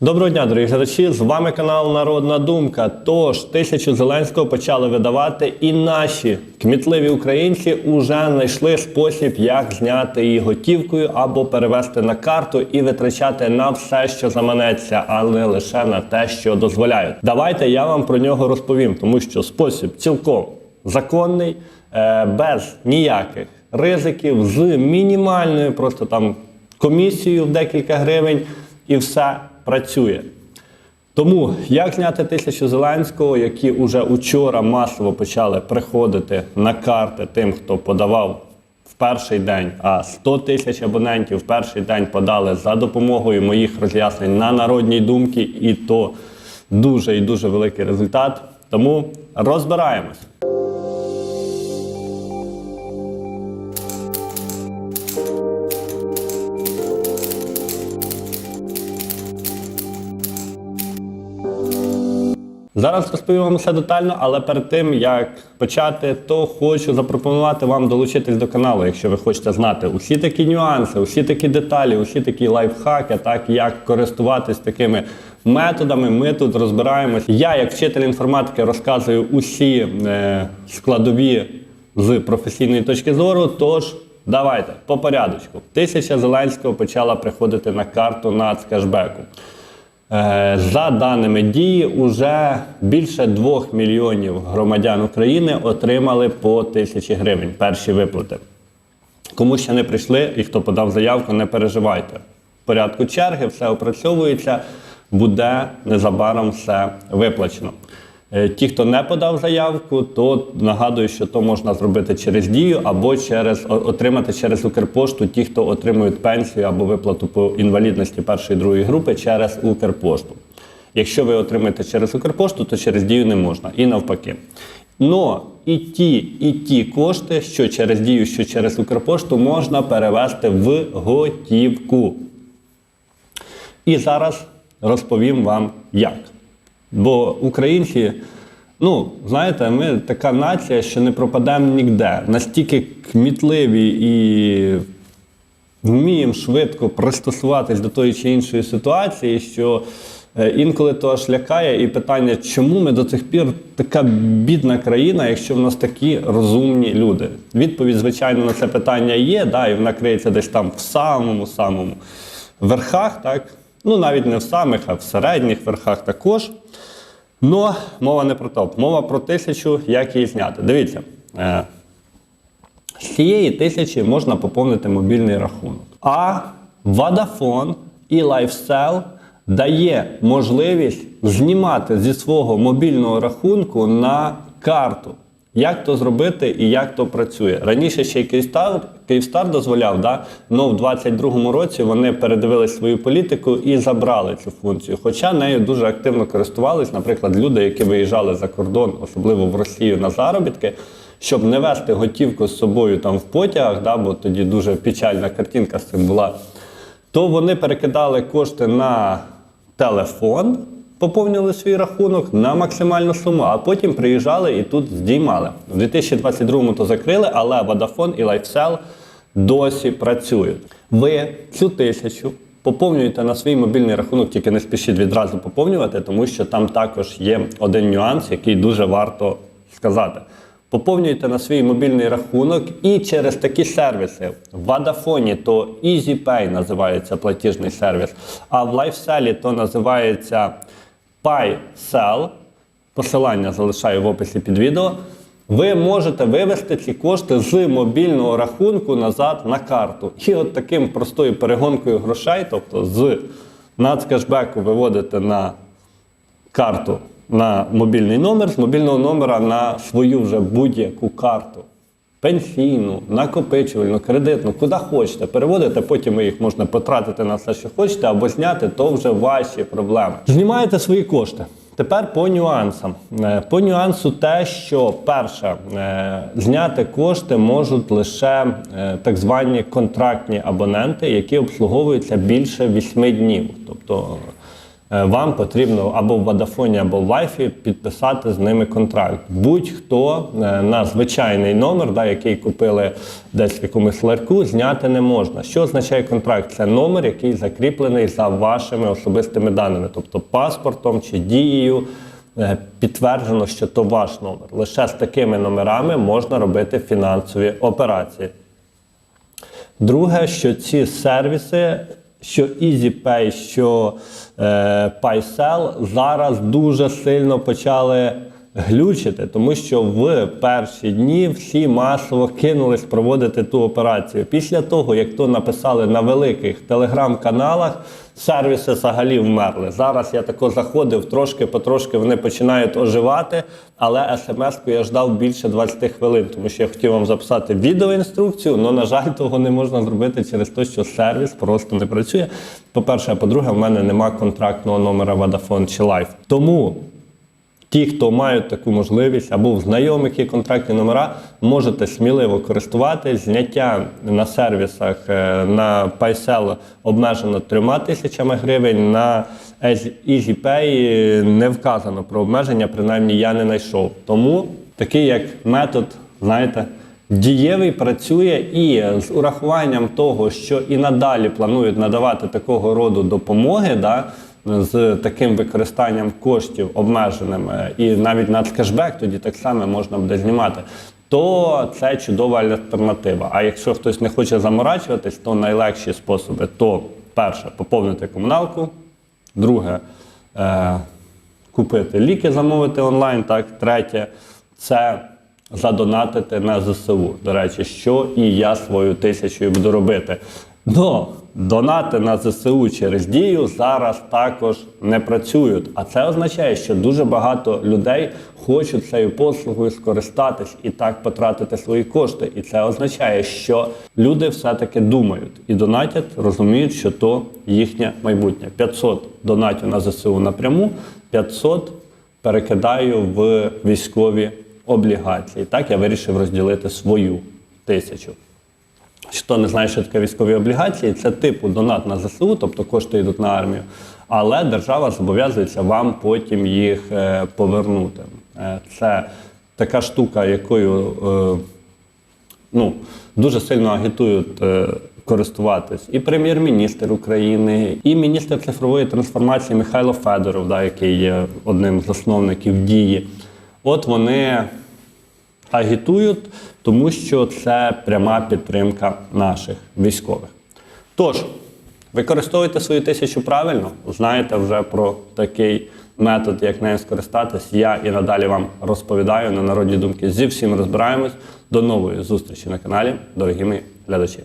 Доброго дня, дорогі глядачі! З вами канал Народна Думка. Тож тисячу Зеленського почали видавати, і наші кмітливі українці вже знайшли спосіб, як зняти її готівкою або перевести на карту і витрачати на все, що заманеться, а не лише на те, що дозволяють. Давайте я вам про нього розповім, тому що спосіб цілком законний, е, без ніяких ризиків, з мінімальною просто там комісією в декілька гривень, і все працює. Тому як зняти тисячу Зеленського, які вже учора масово почали приходити на карти тим, хто подавав в перший день, а 100 тисяч абонентів в перший день подали за допомогою моїх роз'яснень на народній думки, і то дуже і дуже великий результат. Тому розбираємось. Зараз розповім вам все детально, але перед тим як почати, то хочу запропонувати вам долучитись до каналу, якщо ви хочете знати усі такі нюанси, усі такі деталі, усі такі лайфхаки, так як користуватись такими методами. Ми тут розбираємось. Я, як вчитель інформатики, розказую усі е, складові з професійної точки зору. Тож давайте по порядочку. Тисяча Зеленського почала приходити на карту нацкешбеку. Е, За даними дії, уже більше 2 мільйонів громадян України отримали по тисячі гривень перші виплати. Кому ще не прийшли і хто подав заявку, не переживайте. В порядку черги все опрацьовується, буде незабаром все виплачено. Е, Ті, хто не подав заявку, то нагадую, що то можна зробити через дію або через отримати через Укрпошту. Ті, хто отримують пенсію або виплату по інвалідності першої другої групи через Укрпошту. Якщо ви отримаєте через Укрпошту, то через дію не можна і навпаки. Но і ті, і ті кошти, що через дію, що через Укрпошту, можна перевести в готівку. І зараз розповім вам як. Бо українці, ну, знаєте, ми така нація, що не пропадемо ніде. Настільки кмітливі і вміємо швидко пристосуватись до тої чи іншої ситуації, що е, інколи то аж лякає, і питання, чому ми до цих пір така бідна країна, якщо в нас такі розумні люди? Відповідь, звичайно, на це питання є, да, і вона криється десь там в самому самому верхах, так? Ну, навіть не в самих, а в середніх верхах також. Но мова не про топ, мова про тисячу, як її зняти. Дивіться. Е, з цієї тисячі можна поповнити мобільний рахунок. А Vodafone і LifeSell дає можливість знімати зі свого мобільного рахунку на карту. Як то зробити і як то працює? Раніше ще й Київстар, Київстар дозволяв, да? але в 22-му році вони передивили свою політику і забрали цю функцію. Хоча нею дуже активно користувались, наприклад, люди, які виїжджали за кордон, особливо в Росію на заробітки, щоб не вести готівку з собою там в потягах, да? бо тоді дуже печальна картинка з цим була, то вони перекидали кошти на телефон, поповнювали свій рахунок на максимальну суму, а потім приїжджали і тут здіймали. У 2022-му то закрили, але Vodafone і LifeSell досі працюють. Ви цю тисячу поповнюєте на свій мобільний рахунок, тільки не спішіть відразу поповнювати, тому що там також є один нюанс, який дуже варто сказати. Поповнюєте на свій мобільний рахунок і через такі сервіси. В Vodafone то EasyPay називається платіжний сервіс, а в LifeSell то називається PaySell. Посилання залишаю в описі під відео. Ви можете вивести ці кошти з мобільного рахунку назад на карту. І от таким простою перегонкою грошей, тобто з нацкешбеку виводите на карту на мобільний номер, з мобільного номера на свою вже будь-яку карту. Пенсійну, накопичувальну, кредитну, куди хочете, переводите, потім їх можна потратити на все, що хочете, або зняти, то вже ваші проблеми. Знімаєте свої кошти. Тепер по нюансам. Е, По нюансу те, що перше, е, зняти кошти можуть лише е, так звані контрактні абоненти, які обслуговуються більше 8 днів. Тобто вам потрібно або в Водафоні, або в Лайфі підписати з ними контракт. Будь-хто е, на звичайний номер, да, який купили десь в якомусь ларку, зняти не можна. Що означає контракт? Це номер, який закріплений за вашими особистими даними, тобто паспортом чи дією. е, Підтверджено, що то ваш номер. Лише з такими номерами можна робити фінансові операції. Друге, що ці сервіси, що EasyPay, що е, PaySell зараз дуже сильно почали глючити, тому що в перші дні всі масово кинулись проводити ту операцію. Після того, як то написали на великих телеграм-каналах, сервіси взагалі вмерли. Зараз я тако заходив, трошки потрошки вони починають оживати, але смс-ку я ждав більше 20 хвилин, тому що я хотів вам записати відеоінструкцію, але, на жаль, того не можна зробити через те, що сервіс просто не працює. По-перше, а по-друге, в мене нема контрактного номера Vodafone чи Life. Тому Ті, хто мають таку можливість, або в знайомих є контрактні номера, можете сміливо користуватись. Зняття на сервісах е, на PaySell обмежено трьома тисячами гривень. На EasyPay не вказано про обмеження, принаймні я не знайшов. Тому такий як метод, знаєте, дієвий працює і з урахуванням того, що і надалі планують надавати такого роду допомоги. Да, з таким використанням коштів обмеженим е, і навіть нацкешбек тоді так само можна буде знімати. То це чудова альтернатива. А якщо хтось не хоче заморачуватись, то найлегші способи то перше поповнити комуналку, друге е, купити ліки, замовити онлайн. Так, третє це задонатити на ЗСУ. До речі, що і я свою тисячою буду робити. Но донати на ЗСУ через дію зараз також не працюють. А це означає, що дуже багато людей хочуть цією послугою скористатись і так потратити свої кошти. І це означає, що люди все-таки думають і донатять, розуміють, що то їхнє майбутнє. 500 донатів на ЗСУ напряму, 500 перекидаю в військові облігації. Так я вирішив розділити свою тисячу. Хто не знає, що таке військові облігації, це типу донат на ЗСУ, тобто кошти йдуть на армію, але держава зобов'язується вам потім їх е, повернути. Е, Це така штука, якою е, ну, дуже сильно агітують користуватись і прем'єр-міністр України, і міністр цифрової трансформації Михайло Федоров, да, який є одним з засновників дії. От вони агітують, тому що це пряма підтримка наших військових. Тож, використовуйте свою тисячу правильно, знаєте вже про такий метод, як нею скористатись. Я і надалі вам розповідаю на народні думки. Зі всім розбираємось. До нової зустрічі на каналі, дорогі мої глядачі.